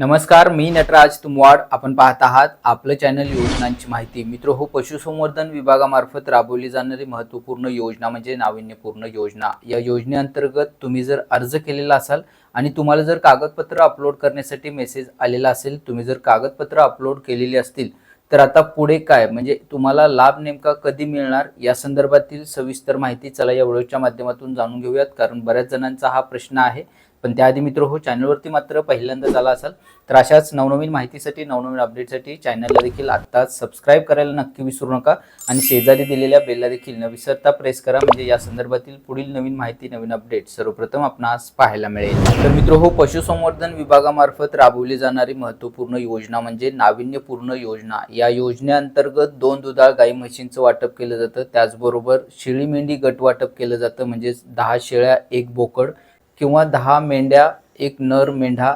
नमस्कार मी नटराज तुमवाड. आपण पाहत आहात आपलं चॅनल योजनांची माहिती. मित्र हो पशुसंवर्धन विभागामार्फत राबवली जाणारी महत्त्वपूर्ण योजना म्हणजे नाविन्यपूर्ण योजना. या योजनेअंतर्गत तुम्ही जर अर्ज केलेला असाल आणि तुम्हाला जर कागदपत्र अपलोड करण्यासाठी मेसेज आलेला असेल तुम्ही जर कागदपत्र अपलोड केलेली असतील तर आता पुढे काय? म्हणजे तुम्हाला लाभ नेमका कधी मिळणार? या संदर्भातील सविस्तर माहिती चला या व्हिडिओच्या माध्यमातून जाणून घेऊयात कारण बऱ्याच जणांचा हा प्रश्न आहे. पण त्याआधी मित्र हो चॅनलवरती मात्र पहिल्यांदा झाला असाल तर अशाच नवनवीन माहितीसाठी नवनवीन अपडेटसाठी चॅनलला देखील आत्ताच सबस्क्राईब करायला नक्की विसरू नका. आणि शेजारी दिलेल्या बेलला देखील न विसरता प्रेस करा. म्हणजे या संदर्भातील पुढील नवीन माहिती नवीन अपडेट सर्वप्रथम आपणास पाहायला मिळेल. तर मित्र हो पशुसंवर्धन विभागामार्फत राबवली जाणारी महत्त्वपूर्ण योजना म्हणजे नाविन्यपूर्ण योजना. या योजनेअंतर्गत दोन दुधाळ गाई म्हशींचं वाटप केलं जातं. त्याचबरोबर शेळी मेंढी गट वाटप केलं जातं. म्हणजेच दहा शेळ्या एक बोकड. किंवा दहा मेंढ्या एक नर मेंढा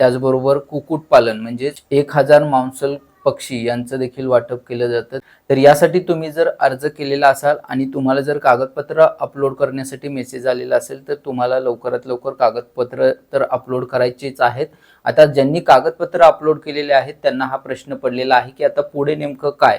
त्याचबरोबर कुक्कुटपालन म्हणजेच एक हजार मांसल पक्षी यांचं देखील वाटप केलं जातं. तर यासाठी तुम्ही जर अर्ज केलेला असाल आणि तुम्हाला जर कागदपत्र अपलोड करण्यासाठी मेसेज आलेला असेल तर तुम्हाला लवकरात लवकर कागदपत्र तर अपलोड करायचेच आहेत. आता ज्यांनी कागदपत्र अपलोड केलेले आहेत त्यांना हा प्रश्न पडलेला आहे की आता पुढे नेमकं काय?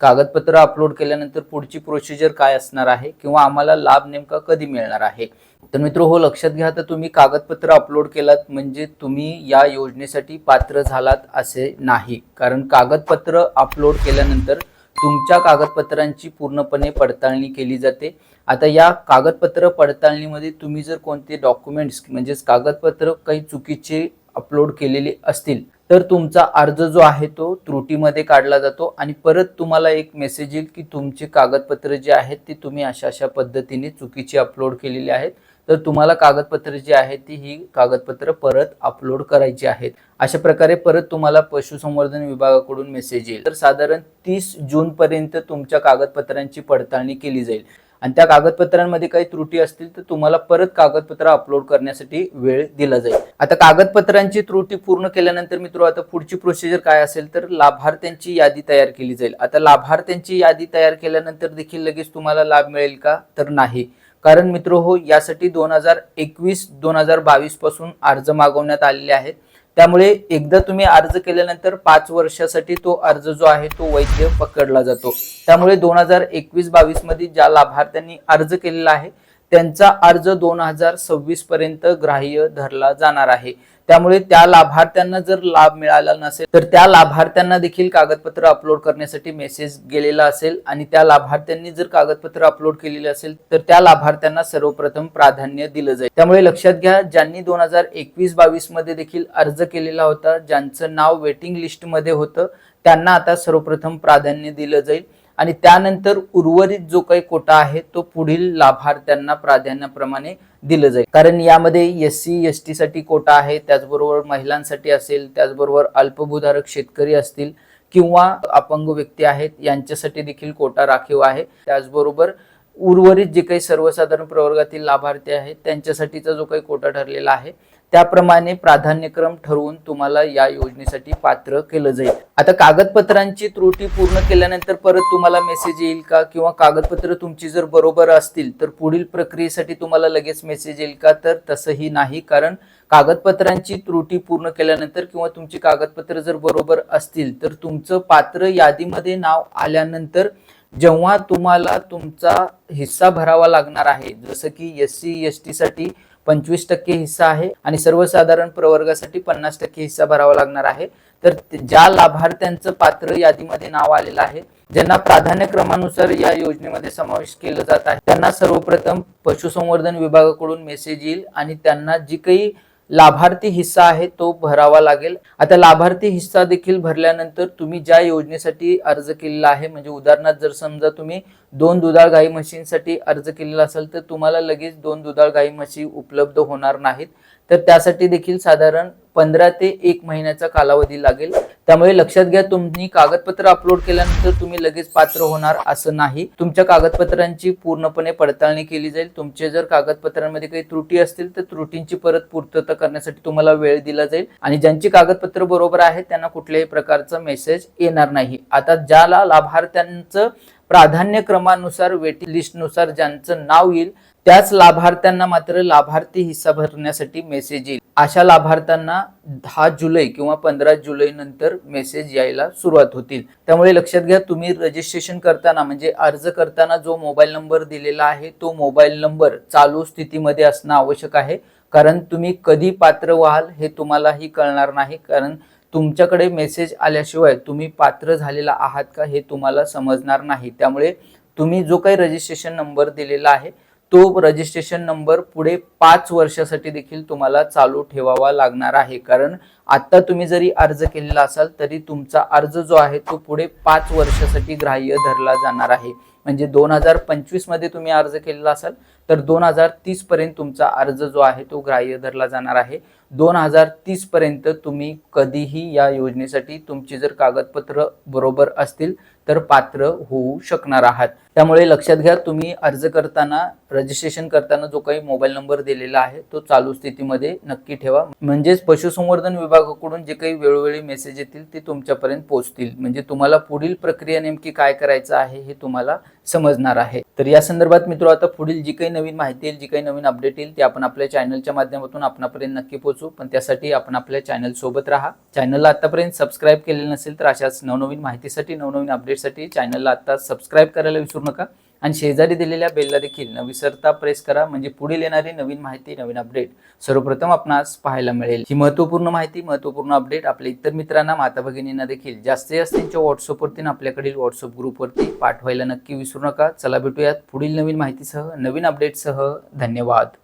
कागदपत्र अपलोड केल्यानंतर पुढची प्रोसिजर काय असणार आहे? किंवा आम्हाला लाभ नेमका कधी मिळणार आहे? तर मित्र हो लक्षात घ्या. तर तुम्ही कागदपत्र अपलोड केलात म्हणजे तुम्ही या योजनेसाठी पात्र झालात असे नाही. कारण कागदपत्र अपलोड केल्यानंतर तुमच्या कागदपत्रांची पूर्णपणे पडताळणी केली जाते. आता या कागदपत्र पडताळणीमध्ये तुम्ही जर कोणते डॉक्युमेंट्स म्हणजेच कागदपत्र काही चुकीचे अपलोड केलेले असतील तर तुमचा अर्ज जो आहे तो त्रुटीमध्ये काढला जातो आणि परत तुम्हाला एक मेसेज येईल की तुमचे कागदपत्र जे आहेत ते तुम्ही अशा अशा पद्धतीने चुकीची अपलोड केलेली आहेत. तर तुम्हाला कागदपत्र जी आहेत ती ही कागदपत्र परत अपलोड करायची आहेत. अशा प्रकारे परत तुम्हाला पशुसंवर्धन विभागाकडून मेसेज येईल. तर साधारण तीस जून पर्यंत तुमच्या कागदपत्रांची पडताळणी केली जाईल. आणि त्या कागदपत्रांमध्ये काही त्रुटी असतील तर तुम्हाला परत कागदपत्र अपलोड करण्यासाठी वेळ दिला जाईल. आता कागदपत्रांची त्रुटी पूर्ण केल्यानंतर मित्र आता पुढची प्रोसिजर काय असेल तर लाभार्थ्यांची यादी तयार केली जाईल. आता लाभार्थ्यांची यादी तयार केल्यानंतर देखील लगेच तुम्हाला लाभ मिळेल का? तर नाही. कारण मित्र हो यासाठी दोन हजार एकवीस दोन हजार बावीसपासून अर्ज मागवण्यात आलेले आहेत. त्यामुळे एकदा तुम्ही अर्ज केल्यानंतर पाच वर्षासाठी तो अर्ज जो आहे तो वैध पकडला जातो. त्यामुळे दोन हजार एकवीस बावीसमध्ये ज्या लाभार्थ्यांनी अर्ज केलेला आहे त्यांचा अर्ज दोन हजार सव्वीस पर्यंत ग्राह्य धरला जाणार आहे. त्यामुळे त्या लाभार्थ्यांना जर लाभ मिळाला नसेल तर त्या लाभार्थ्यांना देखील कागदपत्र अपलोड करण्यासाठी मेसेज गेलेला असेल आणि त्या लाभार्थ्यांनी जर कागदपत्र अपलोड केलेले असेल तर त्या लाभार्थ्यांना सर्वप्रथम प्राधान्य दिलं जाईल. त्यामुळे लक्षात घ्या ज्यांनी दोन हजार एकवीस बावीसमध्ये देखील अर्ज केलेला होता ज्यांचं नाव वेटिंग लिस्टमध्ये होतं त्यांना आता सर्वप्रथम प्राधान्य दिलं जाईल. आणि त्यानंतर उर्वरित जो काही कोटा आहे तो पुढील लाभार्थ्यांना प्राधान्याप्रमाणे दिलं जाईल. कारण यामध्ये एस सी एस टी साठी कोटा आहे त्याचबरोबर महिलांसाठी असेल त्याचबरोबर अल्पभूधारक शेतकरी असतील किंवा अपंग व्यक्ती आहेत यांच्यासाठी देखील कोटा राखीव आहे. त्याचबरोबर उर्वरित जे काही सर्वसाधारण प्रवर्गातील लाभार्थी आहेत त्यांच्यासाठीचा जो काही कोटा ठरलेला आहे त्याप्रमाणे प्राधान्यक्रम ठरवून तुम्हाला या योजनेसाठी पात्र केलं जाईल. आता कागदपत्रांची त्रुटी पूर्ण केल्यानंतर परत तुम्हाला मेसेज येईल का? किंवा कागदपत्र तुमची जर बरोबर असतील तर पुढील प्रक्रियेसाठी तुम्हाला लगेच मेसेज येईल का? तर तसंही नाही कारण कागदपत्रांची त्रुटी पूर्ण केल्यानंतर किंवा तुमची कागदपत्र जर बरोबर असतील तर तुमचं पात्र यादीमध्ये नाव आल्यानंतर जेव्हा तुम्हाला तुमचा हिस्सा भरावा लागणार आहे जसं की एस सी एस टी साठी पंचवीस टक्के हिस्सा आहे आणि सर्वसाधारण प्रवर्गासाठी पन्नास टक्के हिस्सा भरावा लागणार आहे. तर ज्या लाभार्थ्यांचं पात्र यादीमध्ये नाव आलेलं आहे ज्यांना प्राधान्यक्रमानुसार या योजनेमध्ये समावेश केलं जात आहे त्यांना सर्वप्रथम पशुसंवर्धन विभागाकडून मेसेज येईल आणि त्यांना जी काही लाभार्थी हिस्सा आहे तो भरावा लागेल. आता लाभार्थी हिस्सा देखील भरल्यानंतर तुम्ही ज्या योजनेसाठी अर्ज केलेला आहे म्हणजे उदाहरणार्थ जर समजा तुम्ही दोन दुधाळ गाई म्हशींसाठी अर्ज केलेला असेल तर तुम्हाला लगेच दोन दुधाळ गाई म्हशी उपलब्ध होणार नाहीत. तर त्यासाठी देखील साधारण पंधरा ते एक महिन्याचा कालावधी लागेल. त्यामुळे लक्षात घ्या तुम्ही कागदपत्र अपलोड केल्यानंतर तुम्ही लगेच पात्र होणार असं नाही. तुमच्या कागदपत्रांची पूर्णपणे पडताळणी केली जाईल. तुमचे जर कागदपत्रांमध्ये काही त्रुटी असतील तर त्रुटींची परत पूर्तता करण्यासाठी तुम्हाला वेळ दिला जाईल. आणि ज्यांची कागदपत्र बरोबर आहेत त्यांना कुठल्याही प्रकारचा मेसेज येणार नाही. आता ज्याला लाभार्थ्यांचं प्राधान्य क्रमानुसार वेटिंग लिस्टनुसार ज्यांचं नाव येईल त्याच लाभार्थ्यांना मात्र लाभार्थी हिस्सा भरण्यासाठी मेसेज येईल. अशा लाभार्थ्यांना दहा जुलै किंवा पंधरा जुलै नंतर मेसेज यायला सुरुवात होतील. त्यामुळे लक्षात घ्या तुम्ही रजिस्ट्रेशन करताना म्हणजे अर्ज करताना जो मोबाईल नंबर दिलेला आहे तो मोबाईल नंबर चालू स्थितीमध्ये असणं आवश्यक आहे. कारण तुम्ही कधी पात्र व्हाल हे तुम्हालाही कळणार नाही. कारण तुमच्याकडे मेसेज आल्याशिवाय तुम्ही पात्र झालेला आहात का हे तुम्हाला समजणार नाही. त्यामुळे तुम्ही जो काही रजिस्ट्रेशन नंबर दिलेला आहे तो रजिस्ट्रेशन नंबर पुढे पाच वर्षासाठी देखील तुम्हाला चालू ठेवावा लागणार आहे. कारण आता तुम्ही जरी अर्ज केलेला असाल तरी तुमचा अर्ज जो आहे तो पुढे पाच वर्षासाठी ग्राह्य धरला जाणार आहे. म्हणजे दोन हजार पंचवीसमध्ये तुम्ही अर्ज केलेला असाल तर दोन हजार तीसपर्यंत तुमचा अर्ज जो आहे तो ग्राह्य धरला जाणार आहे. दोन हजार तीसपर्यंत तुम्ही कधीही या योजनेसाठी तुमची जर कागदपत्र बरोबर असतील तर पात्र होऊ शकणार आहात. त्यामुळे लक्षात घ्या तुम्ही अर्ज करताना रजिस्ट्रेशन करताना जो काही मोबाईल नंबर दिलेला आहे तो चालू स्थितीमध्ये नक्की ठेवा. म्हणजेच पशुसंवर्धन विभागाकडून जे काही वेळोवेळी मेसेज येतील ते तुमच्यापर्यंत पोहोचतील. म्हणजे तुम्हाला पुढील प्रक्रिया नेमकी काय करायचं आहे हे तुम्हाला समजणार आहे. तर या संदर्भात मित्र आता पुढील जी काही नवीन माहिती येईल जी काही नवीन अपडेट येईल ते आपण आपल्या चॅनलच्या माध्यमातून आपणापर्यंत नक्की पोहोचू. पण त्यासाठी आपण आपल्या चॅनल सोबत राहा. चॅनलला आतापर्यंत सबस्क्राईब केलेलं नसेल तर अशाच नवनवीन माहितीसाठी नवनवीन अपडेट अपडेटसाठी चॅनलला आत्ता सबस्क्राईब करायला विसरू नका. आणि शेजारी दिलेल्या बेलला देखील न विसरता प्रेस करा. म्हणजे पुढील येणारी नवीन माहिती नवीन अपडेट सर्वप्रथम आपणास पाहायला मिळेल. ही महत्त्वपूर्ण माहिती महत्त्वपूर्ण अपडेट आपल्या इतर मित्रांना माता भगिनींना देखील जास्तीत जास्त त्यांच्या व्हॉट्सअपवरती आपल्याकडील व्हॉट्सअप ग्रुपवरती पाठवायला नक्की विसरू नका. चला भेटूयात पुढील नवीन माहितीसह नवीन अपडेटसह धन्यवाद.